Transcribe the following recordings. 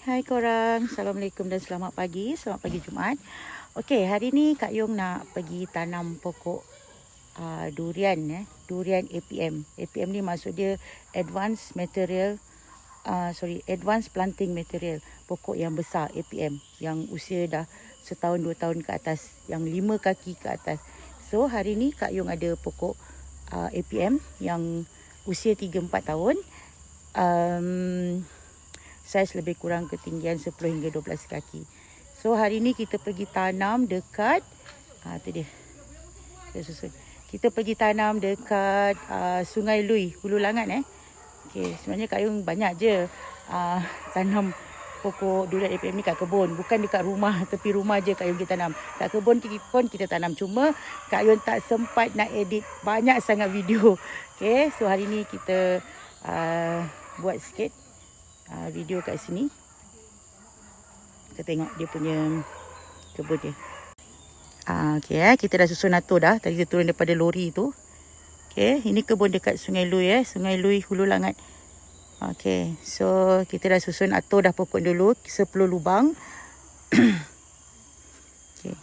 Hai korang, Assalamualaikum dan selamat pagi. Selamat pagi Jumaat. Okey, hari ni Kak Yong nak pergi tanam pokok uh, durian eh. Durian APM APM ni maksud dia Advanced Material uh, Sorry, Advanced Planting Material. Pokok yang besar APM Yang usia dah setahun dua tahun ke atas. Yang lima kaki ke atas. So hari ni Kak Yong ada pokok uh, APM Yang usia tiga empat tahun. Um, saiz lebih kurang ketinggian 10 hingga 12 kaki. So hari ni kita pergi tanam dekat ah tu dia. Kita susun. Kita pergi tanam dekat uh, Sungai Lui, Hulu Langat eh. Okey, sebenarnya Kak Yung banyak je uh, tanam pokok durian APM ni kat kebun. Bukan dekat rumah, tepi rumah je Kak Yung kita tanam. Kat kebun pun kita tanam. Cuma Kak Yung tak sempat nak edit banyak sangat video. Okey, so hari ni kita uh, buat sikit uh, video kat sini. Kita tengok dia punya kebun dia. Ah, okay, eh. kita dah susun atur dah. Tadi kita turun daripada lori tu. Okay, ini kebun dekat Sungai Lui eh. Sungai Lui Hulu Langat. Okay, so kita dah susun atur dah pokok dulu. 10 lubang. okay.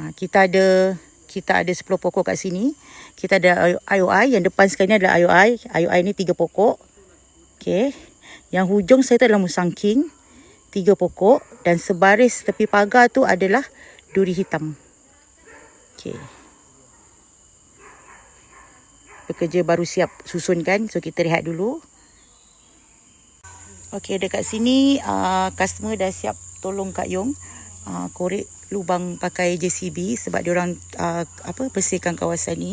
Ha, kita ada kita ada 10 pokok kat sini. Kita ada IOI. Yang depan sekali ni adalah IOI. IOI ni 3 pokok. Okay. Yang hujung saya tu adalah musang king. Tiga pokok. Dan sebaris tepi pagar tu adalah duri hitam. Okay. Pekerja baru siap susun kan. So kita rehat dulu. Okay dekat sini uh, customer dah siap tolong Kak Yong. Uh, korek lubang pakai JCB sebab dia orang uh, apa bersihkan kawasan ni.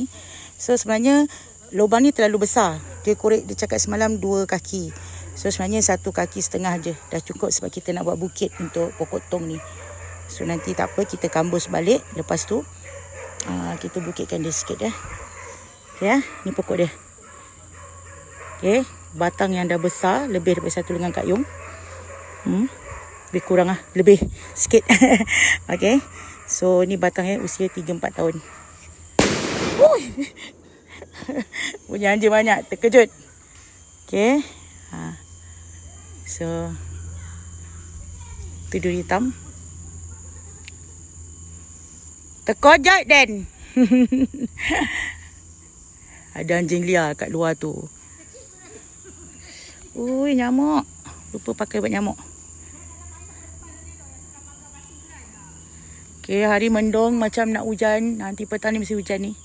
So sebenarnya lubang ni terlalu besar. Dia korek dia cakap semalam dua kaki. So sebenarnya satu kaki setengah je dah cukup sebab kita nak buat bukit untuk pokok tong ni. So nanti tak apa kita kambus balik lepas tu uh, kita bukitkan dia sikit ya. Okay, ya, ni pokok dia. Okay, batang yang dah besar lebih daripada satu lengan Kak Yung. Hmm. Lebih kurang lah. Lebih sikit. okay. So ni batangnya usia 3-4 tahun. Ui. Punya anjing banyak. Terkejut. Okay. Ha. So. Tidur hitam. Terkojot Dan. Ada anjing liar kat luar tu. Ui, nyamuk. Lupa pakai buat nyamuk. Okay, hari mendung macam nak hujan. Nanti petang ni mesti hujan ni.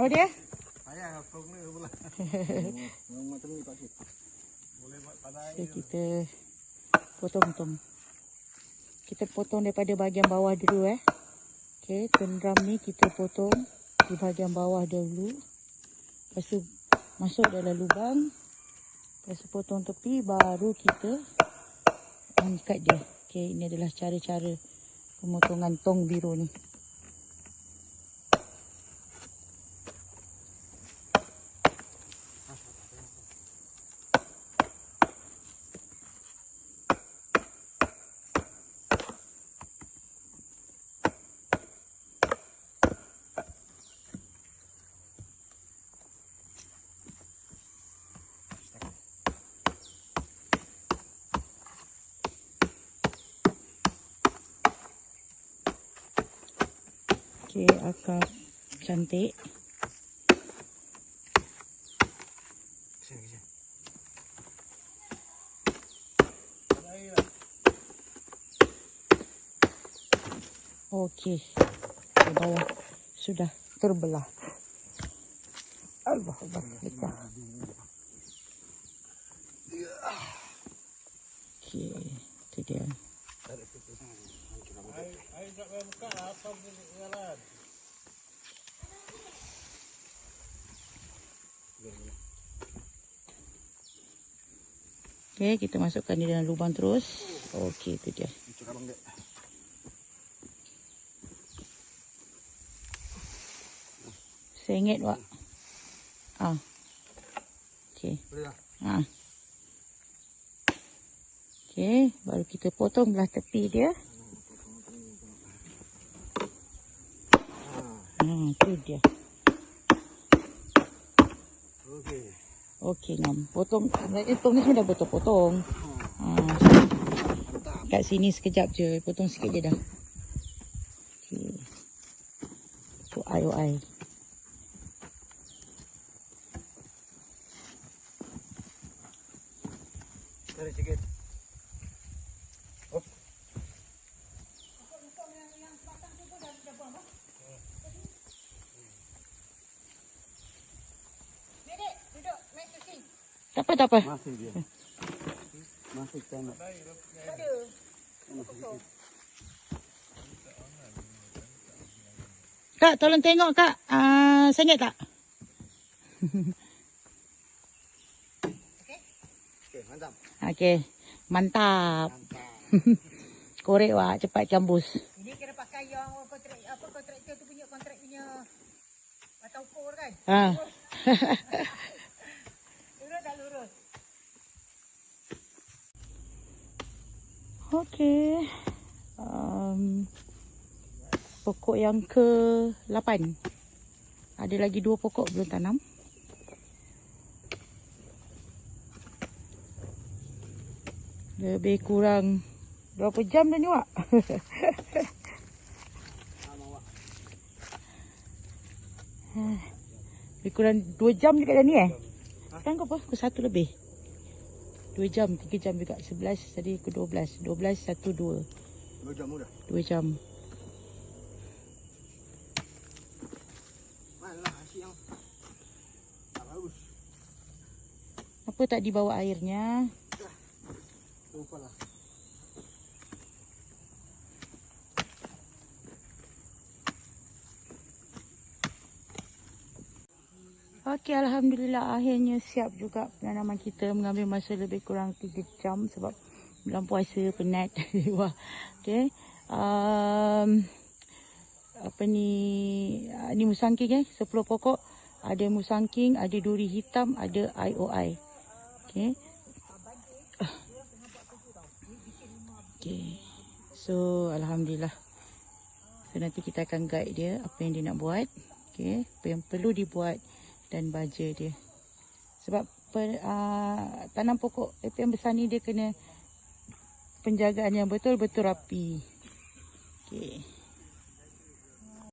Apa dia? Saya masuk ni sebelah. Yang macam ni Pak. Boleh buat pada So, kita potong-potong. Kita potong daripada bahagian bawah dulu eh. Okay, tendram ni kita potong di bahagian bawah dulu. Lepas tu masuk dalam lubang. Lepas tu potong tepi baru kita angkat dia. Okay, ini adalah cara-cara pemotongan tong biru ni. Okay, akar cantik. Okey. Ke bawah sudah terbelah. Allah Allah. Lepas. Okey, itu dia. Ayo nak ni jalan. Okey, kita masukkan dia dalam lubang terus. Okey, itu dia. Sengit, Wak. Ah. Okey. Boleh tak? Ha. Okey, baru kita potong belah tepi dia. Ha, tu dia. Okey. Okey, ngam. Potong. Potong ni semua dah potong-potong. Ha. Mantap. Kat sini sekejap je. Potong sikit je dah. Okey. Tu air Apa, tak apa. Masih dia. Masih tengok. Kak, tolong tengok kak. Uh, sengit tak? Okey, mantap. Okey. Mantap. Mantap. Korek wak, cepat cambus. Ini kena pakai yang kontrak apa kontraktor tu punya kontrak punya atau ukur kan. Ha. Okey. Um, pokok yang ke-8. Ada lagi dua pokok belum tanam. Lebih kurang berapa jam dah ni, Wak? Lebih kurang dua jam dekat ni eh? Sekarang kau? Pukul satu lebih. Dua jam, tiga jam juga. Sebelas, tadi ke dua belas. Dua belas, satu, dua. Dua jam mudah. Dua jam. Malah asyik yang tak bagus. Apa tak dibawa airnya? Lupa lah. Okey, Alhamdulillah akhirnya siap juga penanaman kita mengambil masa lebih kurang 3 jam sebab bulan puasa penat. Wah, okey. Um, apa ni, ah, ni musangking eh, 10 pokok. Ada musangking, ada duri hitam, ada IOI. Okey. Okey. So, Alhamdulillah. So, nanti kita akan guide dia apa yang dia nak buat. Okey. Apa yang perlu dibuat dan baja dia. Sebab per, uh, tanam pokok APM besar ni dia kena penjagaan yang betul-betul rapi. Okey.